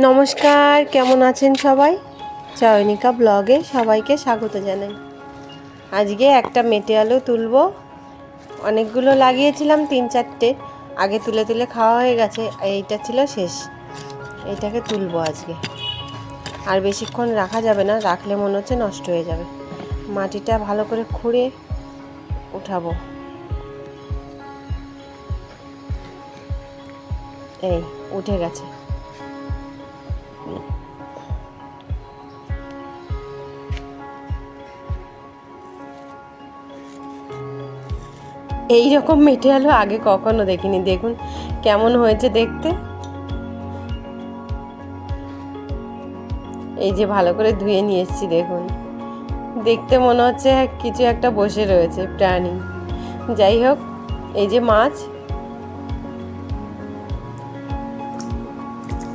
নমস্কার, কেমন আছেন সবাই? চয়নিকা ব্লগে সবাইকে স্বাগত জানাই। আজকে একটা মেটে আলু তুলবো। অনেকগুলো লাগিয়েছিলাম, তিন চারটে। আগে তুলে তুলে খাওয়া হয়ে গেছে, এইটা ছিল শেষ। এইটাকে তুলবো আজকে। আর বেশিক্ষণ রাখা যাবে না, রাখলে মনে হচ্ছে নষ্ট হয়ে যাবে। মাটিটা ভালো করে খুঁড়ে উঠাবো। এই, উঠে গেছে। এই রকম মেটে আলু আগে কখনো দেখিনি। দেখুন কেমন হয়েছে দেখতে। এই যে ভালো করে ধুয়ে নিয়ে এসেছি, দেখুন। দেখতে মনে হচ্ছে কিছু একটা বসে রয়েছে, প্রাণী। যাই হোক, এই যে মাছ।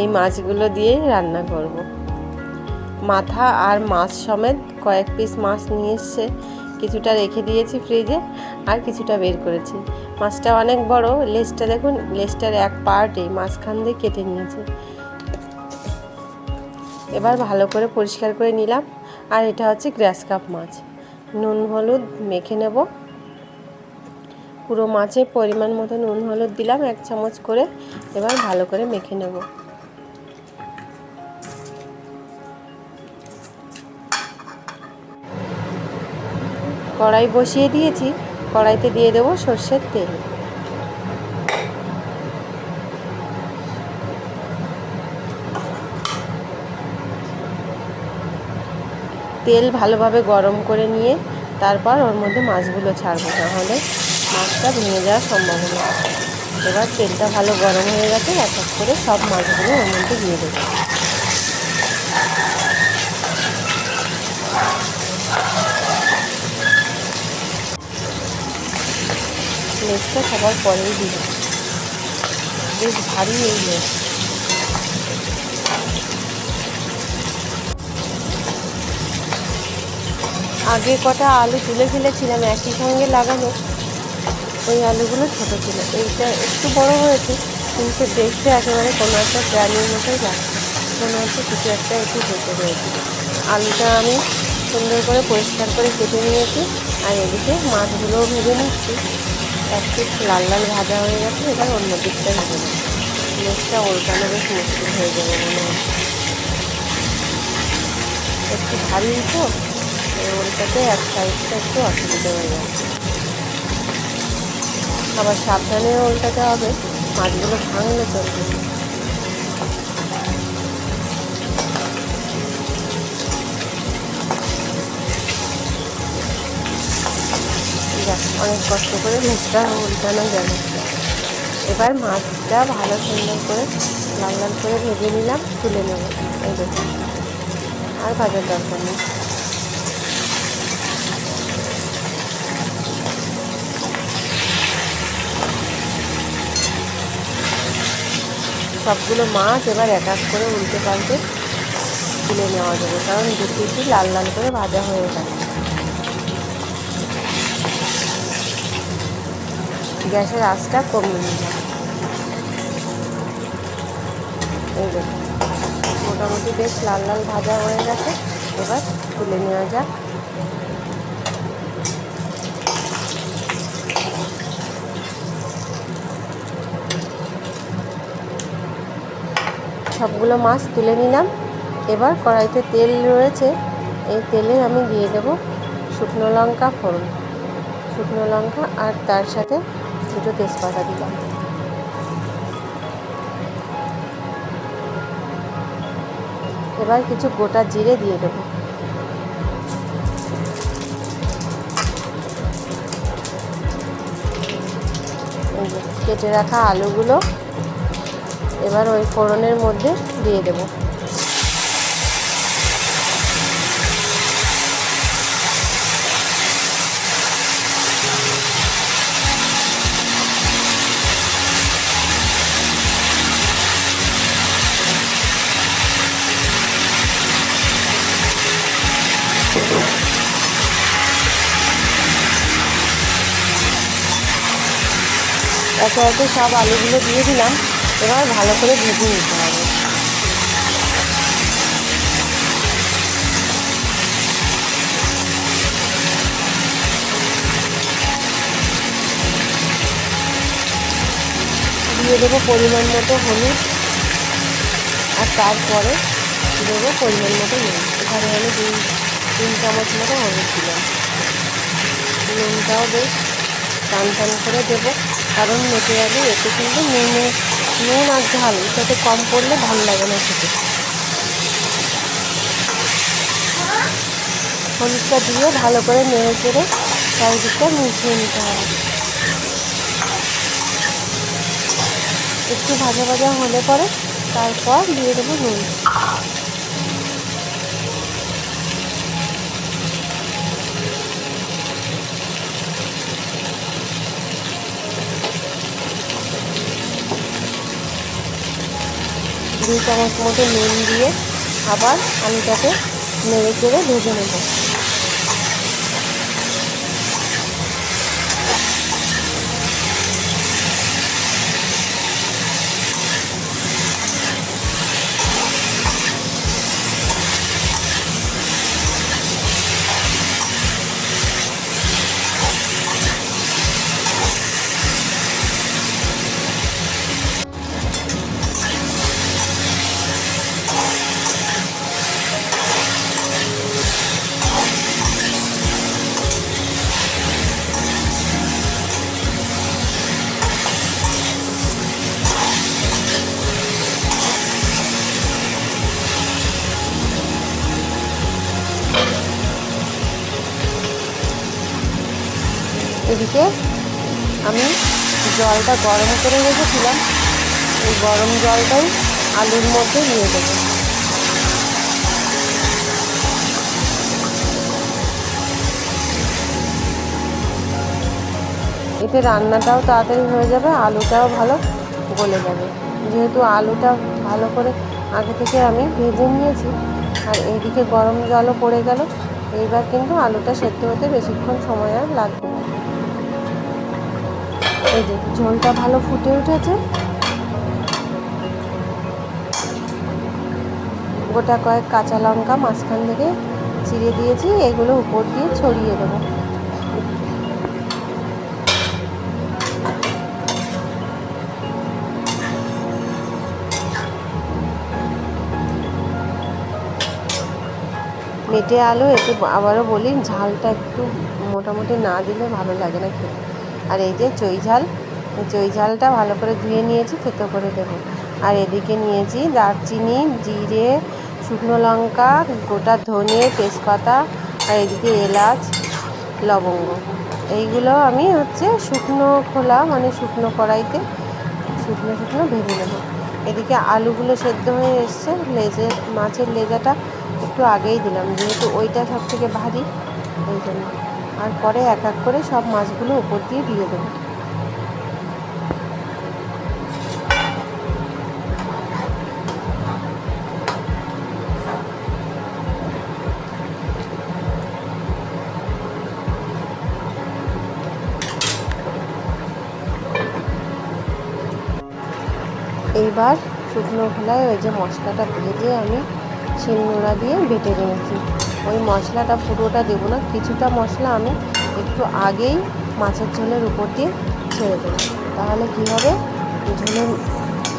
এই মাছগুলো দিয়ে রান্না করব। মাথা আর মাছ সমেত কয়েক পিস মাছ নিয়ে এসছে। কিছুটা রেখে দিয়েছি ফ্রিজে আর কিছুটা বের করেছি। মাছটা অনেক বড়, লেজটা দেখুন, লেজটার এক পার্ট মাঝখান দিয়ে কেটে নিয়েছে। এবার ভালো করে পরিষ্কার করে নিলাম। আর এটা হচ্ছে গ্রাস কাপ মাছ। নুন, হলুদ মেখে নেব। পুরো মাছে পরিমাণ মতো নুন, হলুদ দিলাম এক চামচ করে। এবার ভালো করে মেখে নেব। কড়াই বসিয়ে দিয়েছি। কড়াইতে দিয়ে দেবো সর্ষের তেল। তেল ভালোভাবে গরম করে নিয়ে তারপর ওর মধ্যে মাছগুলো ছাড়বো নাহলে মাছটা ভেঙে যাওয়ার সম্ভাবনা এবার তেলটা ভালো গরম হয়ে গেছে, এক এক করে সব মাছগুলো ওর মধ্যে দিয়ে দেবো। লেজটা সবার পরেই দিব বেশ ভারী এই লেজ। আগে কটা আলু তুলে ফেলেছিলাম, একই সঙ্গে লাগানো। ওই আলুগুলো ছোট ছিল। এইটা একটু বড় হয়েছে, কিন্তু দেখতে একেবারে কোনো একটা প্রাণীর মতোই লাগছে। মনে হচ্ছে কিছু একটা একটু ঢেকে রয়েছে। আলুটা আমি সুন্দর করে পরিষ্কার করে কেটে নিয়েছি, আর এদিকে মাছগুলোও ভেজে নিচ্ছি। এক লাল লাল ভাজা হয়ে গেছে, এবার অন্য দিকটা ভেজে নেব। নেক্সটটা ওলটানো বেশ মুশকিল হয়ে যাবে মনে একটু ভারী তো ওলটাতে এক সাইডটা একটু অসুবিধা হয়ে যাচ্ছে আবার সাবধানে ওলটাতে হবে, মাছগুলো ভাঙলে চলবে। অনেক কষ্ট করে মুখটা উল্টানো গেল এবার মাছটা ভালো সুন্দর করে লাল লাল করে ভেজে নিলাম, তুলে নেব। এই দেখুন, আর ভাজার দরকার নেই। সবগুলো মাছ এবার এক এক করে উল্টে পাল্টে তুলে নেওয়া যাবে, কারণ দুটি লাল লাল করে ভাজা হয়ে গেছে। গ্যাসের আঁচটা কমিয়ে নিলাম। মোটামুটি বেশ লাল লাল ভাজা হয়ে গেছে। এবার তুলে নেওয়া যাক। সবগুলো মাছ তুলে নিলাম। এবার কড়াইতে তেল রয়েছে। এই তেলে আমি দিয়ে দেব শুকনো লঙ্কা ফোড়ন। শুকনো লঙ্কা আর তার সাথে দুটো তেজপাতা দিলাম। এবার কিছু গোটা জিরে দিয়ে দেবো। কেটে রাখা আলুগুলো এবার ওই ফোড়নের মধ্যে দিয়ে দেবো। কড়াইতে সব আলুগুলো দিয়ে দিলাম। এবার ভালো করে ভেজে নিতে হবে। দিয়ে দেবো পরিমাণ মতো হলুদ। আর তারপরে দেবো পরিমাণ মতো নুন। এখানে আমি দুই, তিন চামচ মতো হলুদ দিলাম। নুনটাও বেশ টান টান করে দেবো। কারণ মেটে আলু এতে কিন্তু নুনে, নুন আর ঝাল এটাতে কম পড়লে ভালো লাগে না খেতে। হলুদটা দিয়ে ভালো করে নেড়ে চেড়ে চারিদিকটা মিশিয়ে নিতে হবে। একটু ভাজা ভাজা হলে পরে তারপর দিয়ে দেবো নুন। দুই চামচ মতো নুন দিয়ে আবার আমি আলুটাকে নেড়ে চেড়ে ভেজে নেব। এদিকে আমি জলটা গরম করে রেখেছিলাম। এই গরম জলটাই আলুর মধ্যে দিয়ে দেবো। এতে রান্নাটাও তাড়াতাড়ি হয়ে যাবে, আলুটাও ভালো গলে যাবে। যেহেতু আলুটা ভালো করে আগে থেকে আমি ভেজে নিয়েছি, আর এইদিকে গরম জলও পড়ে গেল, এইবার কিন্তু আলুটা সেদ্ধ হতে বেশিক্ষণ সময় আর লাগবে না। এই যে, ঝোলটা ভালো ফুটে উঠেছে। গোটা কয়েক কাঁচা লঙ্কা মাঝখান থেকে চিড়ে দিয়েছি, এগুলো উপর দিয়ে ছড়িয়ে দেবো। মেটে আলু একটু আবারও বলি, ঝালটা একটু মোটামুটি না দিলে ভালো লাগে না খেতে। আর এই যে চই ঝাল, চই ঝালটা ভালো করে ধুয়ে নিয়েছি, থেতো করে দেবো। আর এদিকে নিয়েছি দারচিনি, জিরে, শুকনো লঙ্কা, গোটা ধনে তেজপাতা, আর এদিকে এলাচ, লবঙ্গ। এইগুলো আমি হচ্ছে শুকনো খোলা মানে শুকনো কড়াইতে শুকনো শুকনো ভেজে নেব। এদিকে আলুগুলো সেদ্ধ হয়ে এসছে লেজের মাছের লেজাটা একটু আগেই দিলাম, যেহেতু ওইটা সব থেকে ভারী ওই জন্য। আর পরে এক এক করে সব মাছগুলো উপর দিয়ে দিয়ে দেবো। এইবার শুকনো খোলায় ওই যে মশলাটা ভেজে আমি শিলনোড়া দিয়ে বেটে নিয়েছি। ওই মশলাটা পুরোটা দেবো না, কিছুটা মশলা আমি একটু আগেই মাছের ঝোলের উপর দিয়ে ছেড়ে দেবো। তাহলে কী হবে? ঝোলের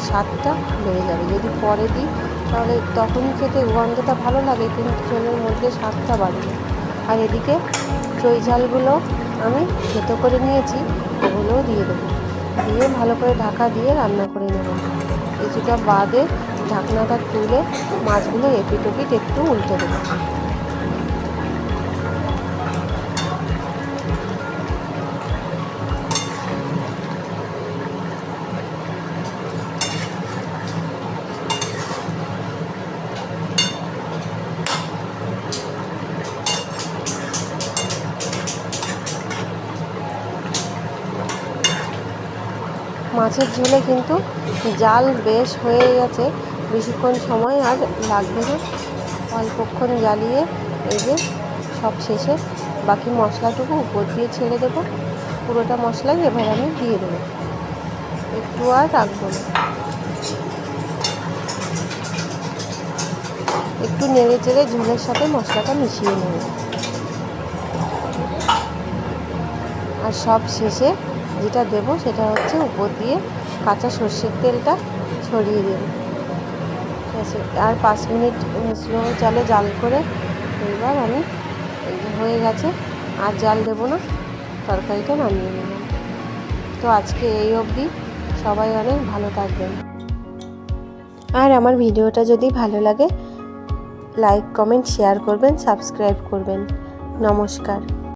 স্বাদটা বেড়ে যাবে। যদি পরে দিই, তাহলে তখনই খেতে গন্ধটা ভালো লাগে, কিন্তু ঝোলের মধ্যে স্বাদটা বাড়বে আর এদিকে চই ঝালগুলো আমি খেতো করে নিয়েছি, ওগুলোও দিয়ে দেবো। দিয়ে ভালো করে ঢাকা দিয়ে রান্না করে নেব। কিছুটা বাদে ঢাকনাটা তুলে মাছগুলো এপিট ওপিট একটু উল্টে দেবো। মাছের ঝোলে কিন্তু জাল বেশ হয়ে গেছে। বেশিক্ষণ সময় আর লাগবে না। অল্পক্ষণ জ্বালিয়ে এই যে সব শেষে বাকি মশলাটুকু উপর দিয়ে ছেড়ে দেবো। পুরোটা মশলাই এবার আমি দিয়ে দেবো। একটু আর রাখব না। একটু নেড়ে চেড়ে ঝোলের সাথে মশলাটা মিশিয়ে নেব। আর সব শেষে যেটা দেবো সেটা হচ্ছে উপর দিয়ে কাঁচা সর্ষের তেলটা ছড়িয়ে দেব। আর পাঁচ মিনিট স্লো জালে জাল করে এবার আমি হয়ে গেছে। আর জাল দেবো না, তরকারিটা নামিয়ে নিলাম তো আজকে এই অবধি, সবাই অনেক ভালো থাকবেন। আর আমার ভিডিওটা যদি ভালো লাগে, লাইক, কমেন্ট, শেয়ার করবেন, সাবস্ক্রাইব করবেন। নমস্কার।